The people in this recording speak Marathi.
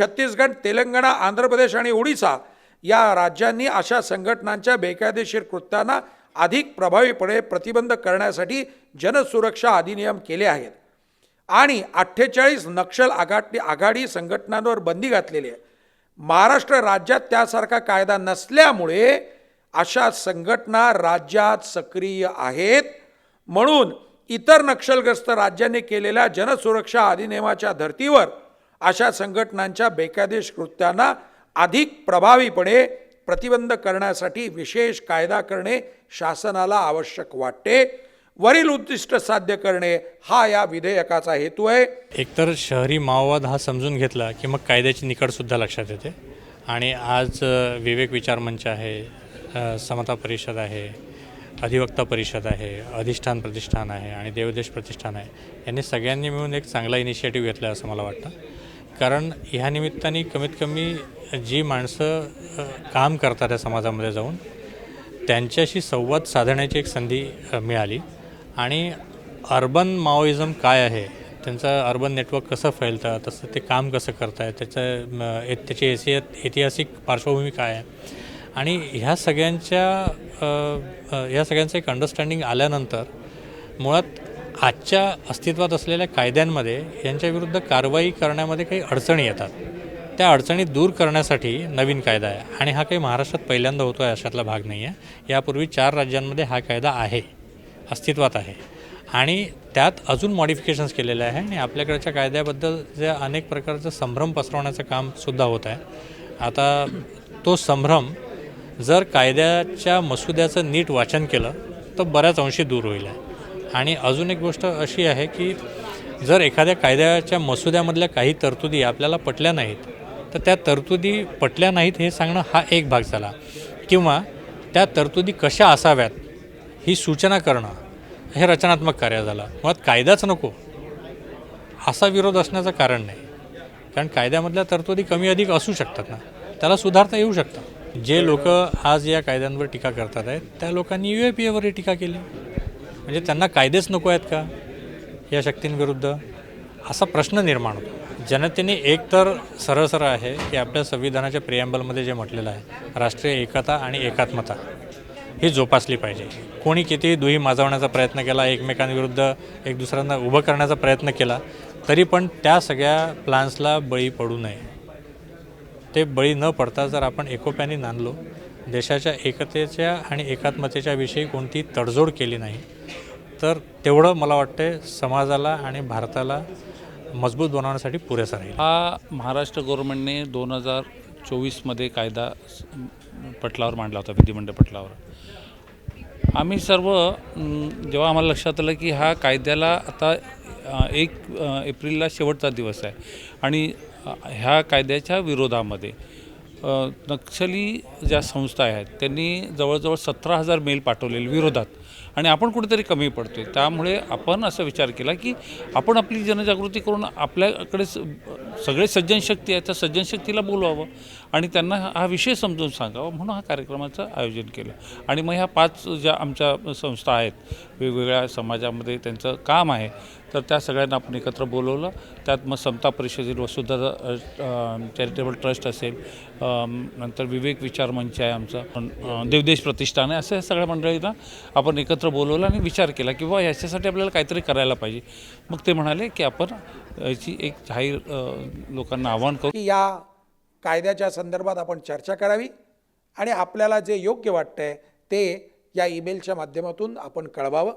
छत्तीसगड तेलंगणा आंध्र प्रदेश आणि ओडिसा या राज्यांनी अशा संघटनांच्या बेकायदेशीर कृत्यांना अधिक प्रभावीपणे प्रतिबंध करण्यासाठी जनसुरक्षा अधिनियम केले आहेत. आणि अठ्ठेचाळीस नक्षल आघाडी आघाडी संघटनांवर बंदी घातलेली आहे. महाराष्ट्र राज्यात त्यासारखा कायदा नसल्यामुळे अशा संघटना राज्यात सक्रिय आहेत. म्हणून इतर नक्षलग्रस्त राज्यांनी केलेल्या जनसुरक्षा अधिनियमाच्या धर्तीवर अशा संघटनांच्या बेकायदेश कृत्यांना अधिक प्रभावीपणे प्रतिबंध करण्यासाठी विशेष कायदा करणे शासनाला आवश्यक वाटते. वरील उद्दिष्ट साध्य करणे हा या विधेयकाचा हेतू आहे. एकतर शहरी माओवाद हा समजून घेतला की मग कायद्याची निकडसुद्धा लक्षात येते. आणि आज विवेक विचार मंच आहे समता परिषद आहे अधिवक्ता परिषद आहे अधिष्ठान प्रतिष्ठान आहे आणि देवदेश प्रतिष्ठान आहे. यांनी सगळ्यांनी मिळून एक चांगला इनिशिएटिव्ह घेतला असं मला वाटतं. कारण ह्या निमित्ताने कमीत कमी जी माणसं काम करतात या समाजामध्ये जाऊन त्यांच्याशी संवाद साधण्याची एक संधी मिळाली. आणि अर्बन माओइझम काय आहे? त्यांचं अर्बन नेटवर्क कसं फैलतं? तसं ते काम कसं करत आहे त्याचं त्याची ऐसी ऐतिहासिक पार्श्वभूमी काय आहे? आणि ह्या सगळ्यांच्या ह्या सगळ्यांचं एक अंडरस्टँडिंग आल्यानंतर मुळात आजच्या अस्तित्वात असलेल्या कायद्यांमध्ये यांच्याविरुद्ध कारवाई करण्यामध्ये काही अडचणी येतात. त्या अडचणी दूर करण्यासाठी नवीन कायदा आहे आणि हा काही महाराष्ट्रात पहिल्यांदा होतो आहे अशातला भाग नाही आहे. यापूर्वी चार राज्यांमध्ये हा कायदा आहे अस्तित्वात आहे. आणि त्यात अजून मॉडिफिकेशन्स केलेले आहे आणि आपल्याकडच्या कायद्याबद्दल जे अनेक प्रकारचं संभ्रम पसरवण्याचं कामसुद्धा होत आहे. आता तो संभ्रम जर कायद्याच्या मसुद्याचं नीट वाचन केलं तर बऱ्याच अंशी दूर होईल. आहे आणि अजून एक गोष्ट अशी आहे की जर एखाद्या कायद्याच्या मसुद्यामधल्या काही तरतुदी आपल्याला पटल्या नाहीत तर त्या तरतुदी पटल्या नाहीत हे सांगणं हा एक भाग झाला. किंवा त्या तरतुदी कशा असाव्यात ही सूचना करणं हे रचनात्मक कार्य झालं. मुळात कायदाच नको. असा विरोध असण्याचं कारण नाही. कारण कायद्यामधल्या तरतुदी कमी अधिक असू शकतात ना. त्याला सुधारता येऊ शकतं. जे लोक आज या कायद्यांवर टीका करतात आहेत त्या लोकांनी यू ए पी एवरही टीका केली. म्हणजे त्यांना कायदेच नको आहेत का या शक्तींविरुद्ध? असा प्रश्न निर्माण होतो. जनतेने एक तर सरळ सरळ आहे की आपल्या संविधानाच्या प्रियांबलमध्ये जे म्हटलेलं आहे राष्ट्रीय एकता आणि एकात्मता ही जोपासली पाहिजे. कोणी किती दुही माजवण्याचा प्रयत्न केला एकमेकांविरुद्ध एक दुसऱ्यांना उभं करण्याचा प्रयत्न केला तरी पण त्या सगळ्या प्लान्सला बळी पडू नये. ते बळी न पडता जर आपण एकोप्याने नांदलो देशाच्या एकतेच्या आणि एकात्मतेच्या विषयी कोणती तडजोड केली नाही. तर तेवढं मला वाटते समाजाला आणि भारताला मजबूत बनवण्यासाठी पुरेसा राहील. हा महाराष्ट्र गव्हर्नमेंटने दोन हजार चोवीसमध्ये कायदा पटलावर मांडला होता विधिमंडळ पटलावर. आम्ही सर्व जेव्हा आम्हाला लक्षात आलं की हा कायद्याला आता एक एप्रिलला शेवटचा दिवस आहे आणि ह्या कायद्याच्या विरोधामध्ये नक्षली ज्या संस्था आहेत त्यांनी जवळजवळ सतरा हजार मेल पाठवलेले विरोधात. आणि आपण कुठेतरी कमी पडतोय. त्यामुळे आपण असा विचार केला की आपण आपली जनजागृती करून आपल्याकडे सगळे सज्जन शक्ती आहे त्या सज्जनशक्तीला बोलवावं. आणि त्यांना हा- हा विषय समजून सांगावा म्हणून हा कार्यक्रमाचं आयोजन केलं. आणि मग ह्या पाच ज्या आमच्या संस्था आहेत वेगवेगळ्या समाजामध्ये त्यांचं काम आहे तर त्या सगळ्यांना आपण एकत्र बोलवलं. त्यात मग समता परिषदेतील वसुधा चॅरिटेबल ट्रस्ट असेल नंतर विवेक विचार मंच आहे आमचा देवदेश प्रतिष्ठान आहे असं सगळ्या मंडळींना आपण एकत्र बोलवलं आणि विचार केला की बाबा याच्यासाठी आपल्याला काहीतरी करायला पाहिजे. मग ते म्हणाले की आपण याची एक जाहीर लोकांना आव्हान करू. की या कायद्याच्या संदर्भात आपण चर्चा करावी आणि आपल्याला जे योग्य वाटतंय ते या ईमेलच्या माध्यमातून आपण कळवावं.